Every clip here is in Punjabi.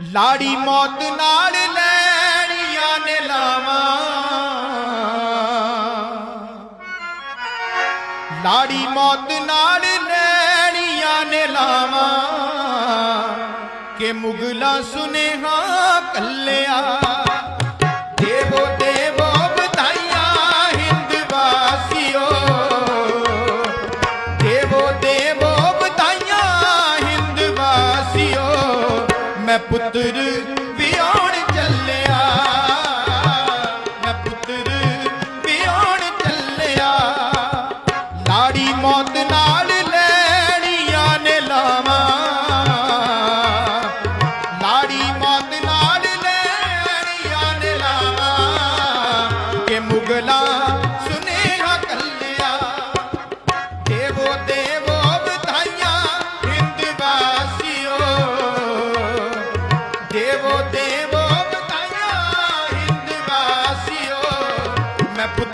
ਲਾੜੀ ਮੌਤ ਨਾਲ ਲੈਣੀਆਂ ਨੇ ਲਾਵਾਂ। ਲਾੜੀ ਮੌਤ ਨਾਲ ਲੈਣੀਆਂ ਨੇ ਲਾਵਾਂ। ਕਿ ਮੁਗਲਾ ਸੁਨੇਹਾ ਕੱਲਿਆ ਮੈਂ ਪੁੱਤਰ ਵਿਆਹਣ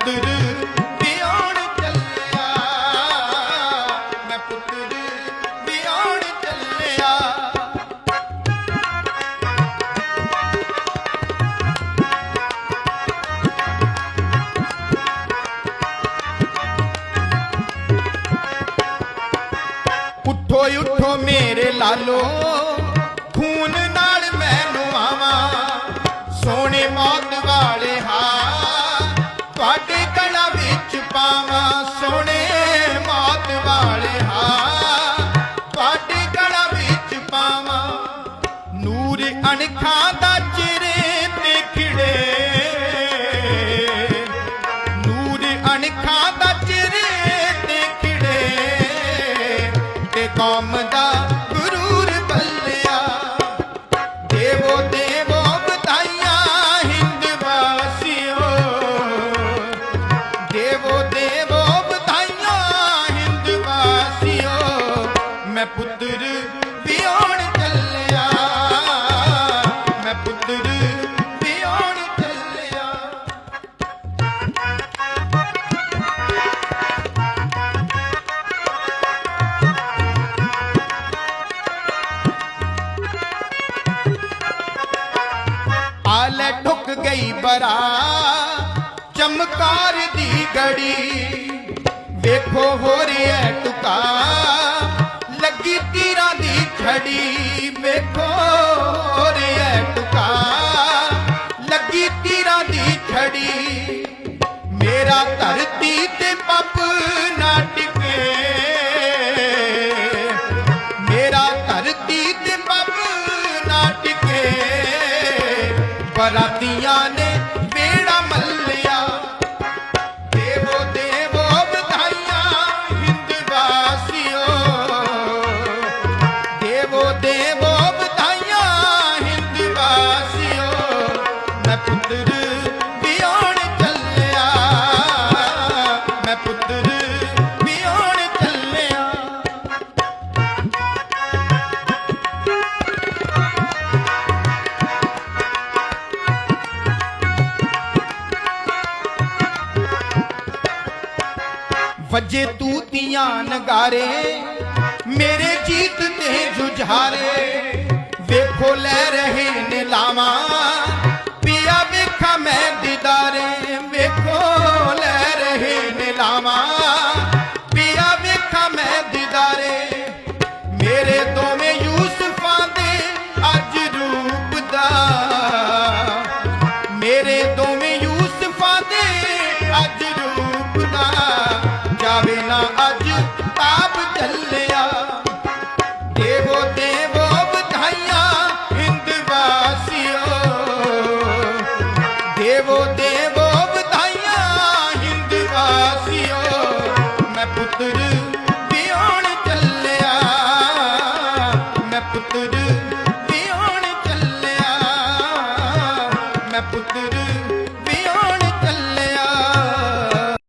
ਮੈਂ ਪੁੱਤਰ ਚੱਲਿਆ। ਮੈਂ ਪੁੱਤਰ ਵਿਆਹਣ ਚੱਲਿਆ। ਉੱਠੋ ਉੱਠੋ ਮੇਰੇ ਲਾਲੋ, ਖੂਨ ਨਾਲ ਮੈਂ ਆਵਾਂ। ਸੋਹਣੇ ਮਾਤ ਅਣਖਾਂ ਦਾ ਚਿਹਰੇ ਤੇ ਖਿੜੇ। ਨੂਰ ਅਣਖਾਂ ਦਾ ਚਿਹਰੇ ਤੇ ਖਿੜੇ। ਤੇ ਕੌਮ ਦਾ ਗੁਰੂਰ ਬੱਲਿਆ। ਦੇਵੋ ਦੇਵੋ ਬਧਾਈਆਂ ਹਿੰਦ ਵਾਸੀਓ। ਦੇਵੋ ਦੇਵੋ ਬਧਾਈਆਂ ਹਿੰਦ ਵਾਸੀਓ। ਮੈਂ ਪੁੱਤਰ ਗਈ ਚਮਕਾਰ ਦੀ ਗੜੀ ਵੇਖੋ ਹੋ ਰਿਹਾ ਟੁਕਾ, ਲੱਗੀ ਤੀਰਾਂ ਦੀ ਛੜੀ ਵੇਖੋ ਹੋ ਰਿਹਾ ਟੁਕਾ, ਲੱਗੀ ਤੀਰਾਂ ਦੀ ਛੜੀ ਮੇਰਾ ਧਰਤੀ ਤੇ ਪੱਪ ਨਾ ਟਿਕੇ। ਮੇਰਾ ਧਰਤੀ ਤੇ ਪੱਪ ਨਾ ਟਿਕੇ। ਬਰਾਤੀਆਂ ਨੇ ਵਜੇ ਤੂਤੀਆਂ ਨਗਾਰੇ ਮੇਰੇ ਜੀਤ ਤੇ ਜੁਝਾਰੇ। ਵੇਖੋ ਲੈ ਰਹੇ ਨੇ ਲਾਵਾਂ do do.